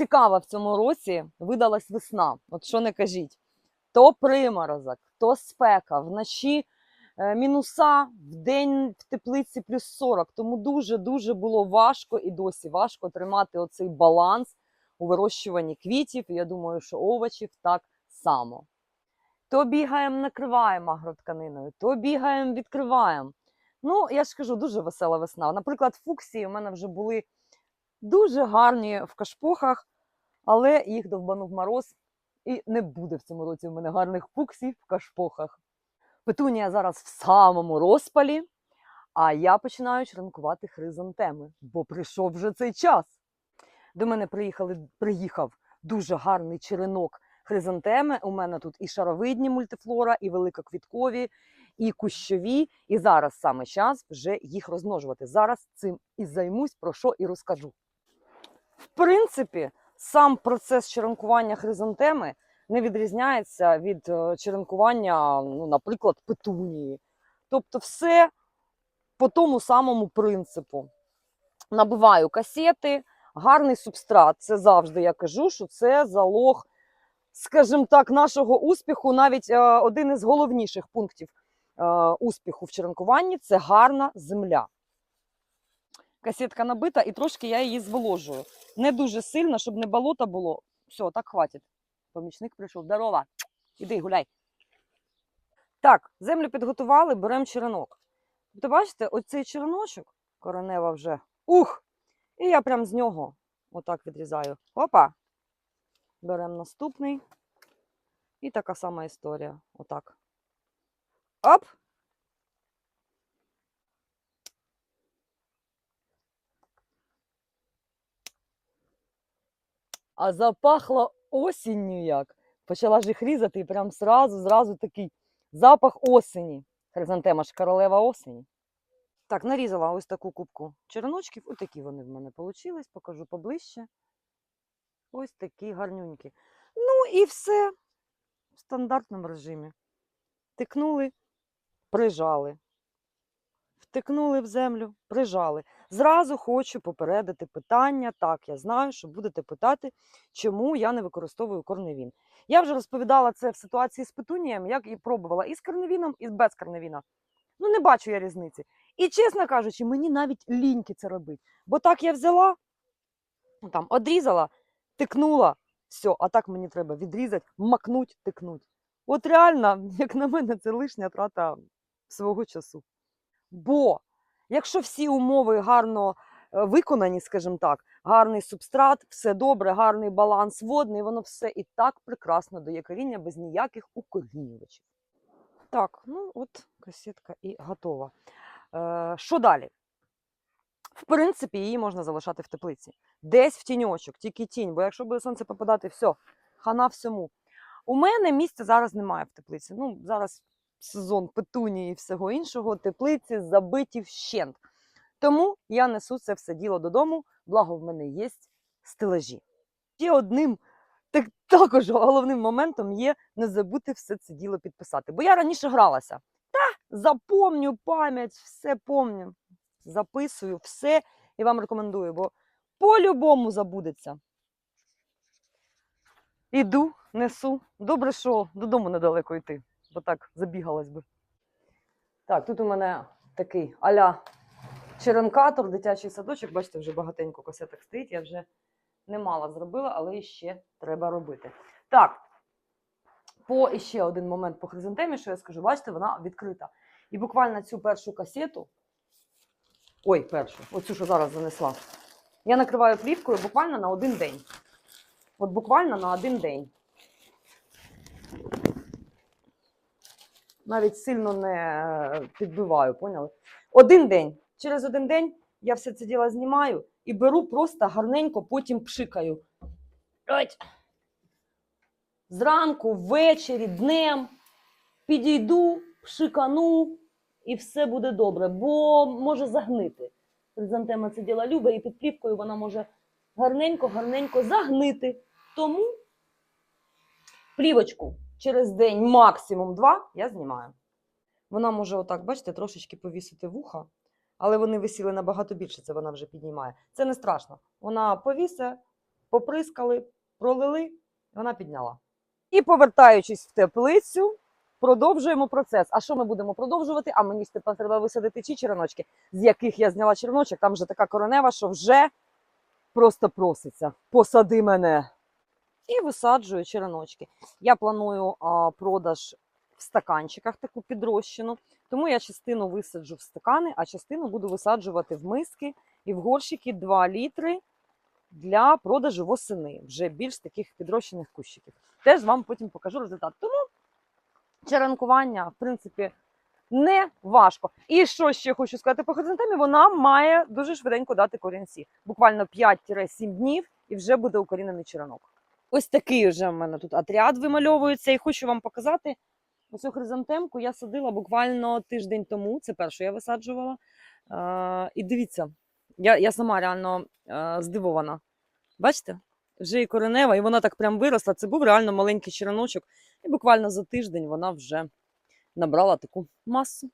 цікава в цьому році видалась весна. От що не кажіть. То приморозок, то спека, вночі е, мінуса, в день в теплиці плюс 40. Тому дуже-дуже було важко і досі важко тримати оцей баланс у вирощуванні квітів. І я думаю, що овочів так само. То бігаємо, накриваємо агротканиною, то бігаємо, відкриваємо. Ну, я ж кажу, дуже весела весна. Наприклад, фуксії у мене вже були дуже гарні в кашпохах, але їх довбанув мороз, і не буде в цьому році в мене гарних фуксій в кашпохах. Петунія зараз в самому розпалі, а я починаю черенкувати хризантеми, бо прийшов вже цей час. До мене приїхали, приїхав дуже гарний черенок хризантеми. У мене тут і шаровидні мультифлора, і великоквіткові, і кущові. І зараз саме час вже їх розмножувати. Зараз цим і займусь, про що і розкажу. В принципі, сам процес черенкування хризантеми не відрізняється від е, черенкування, ну, наприклад, петунії. Тобто, все по тому самому принципу. Набиваю касети, гарний субстрат. Це завжди я кажу, що це залог, скажімо так, нашого успіху. Навіть е, один із головніших пунктів е, успіху в черенкуванні це гарна земля. Касетка набита, і трошки я її зволожую. Не дуже сильно, щоб не болото було. Все, так хватить. Помічник прийшов. Здорова. Іди гуляй. Так, землю підготували, беремо черенок. Тобто, бачите, оцей череночок, коренева вже. Ух! І я прям з нього отак відрізаю. Опа! Беремо наступний. І така сама історія. Отак. Оп! А запахло осінню як. Почала ж їх різати і прям зразу, зразу такий запах осені. Хризантема ж королева осені. Так, нарізала ось таку кубку череночків. Ось такі вони в мене вийшли. Покажу поближче. Ось такі гарнюнькі. Ну і все в стандартному режимі. Тикнули, прижали. Втикнули в землю, прижали. Зразу хочу попередити питання. Так, я знаю, що будете питати, чому я не використовую корневін. Я вже розповідала це в ситуації з петунієм, як і пробувала і з корневіном, і без корневіна. Ну, не бачу я різниці. І, чесно кажучи, мені навіть ліньки це робити. Бо так я взяла, ну, там, одрізала, тикнула, все, а так мені треба відрізати, макнуть, тикнуть. От реально, як на мене, це лишня трата свого часу. Бо якщо всі умови гарно е, виконані, скажімо так, гарний субстрат, все добре, гарний баланс водний, воно все і так прекрасно дає коріння без ніяких укорінювачів. Так, ну от касетка і готова. Е, що далі? В принципі, її можна залишати в теплиці. Десь в тіньочок, тільки тінь, бо якщо буде сонце попадати, все, хана всьому. У мене місця зараз немає в теплиці. Ну, зараз сезон петунії і всього іншого, теплиці забиті вщент. Тому я несу це все діло додому, благо в мене є стелажі. Ще одним так, також головним моментом є не забути все це діло підписати. Бо я раніше гралася. Та запомню пам'ять, все помню. Записую все і вам рекомендую, бо по-любому забудеться. Іду, несу. Добре, що додому недалеко йти, бо так забігалась би. Так, тут у мене такий аля черенкатор, дитячий садочок. Бачите, вже багатенько косеток стоїть. Я вже немало зробила, але іще треба робити. Так, по іще один момент по хризантемі, що я скажу, бачите, вона відкрита. І буквально цю першу касету, ой, першу, оцю, що зараз занесла, я накриваю плівкою буквально на один день. От буквально на один день. Навіть сильно не е, підбиваю, поняли? Один день. Через один день я все це діло знімаю і беру просто гарненько, потім пшикаю. Зранку, ввечері, днем підійду, пшикану, і все буде добре, бо може загнити. Хризантема це діло любить, і під плівкою вона може гарненько-гарненько загнити. Тому плівочку через день, максимум два, я знімаю. Вона може, отак, бачите, трошечки повісити вуха, але вони висіли набагато більше, це вона вже піднімає. Це не страшно. Вона повісе, поприскали, пролили, вона підняла. І повертаючись в теплицю, продовжуємо процес. А що ми будемо продовжувати? А мені тепер треба висадити ті череночки, з яких я зняла череночок. Там вже така коронева, що вже просто проситься. Посади мене. І висаджую череночки. Я планую а, продаж в стаканчиках таку підрощену, тому я частину висаджу в стакани, а частину буду висаджувати в миски і в горщики 2 літри для продажу восени, вже більш таких підрощених кущиків. Теж вам потім покажу результат. Тому черенкування, в принципі, не важко. І що ще хочу сказати по хризантемі, вона має дуже швиденько дати корінці. Буквально 5-7 днів і вже буде укорінений черенок. Ось такий вже в мене тут отряд вимальовується, і хочу вам показати. Оцю хризантемку я садила буквально тиждень тому. Це першу я висаджувала. Е, і дивіться, я, я сама реально е, здивована. Бачите? Вже і коренева, і вона так прям виросла. Це був реально маленький череночок. І буквально за тиждень вона вже набрала таку масу.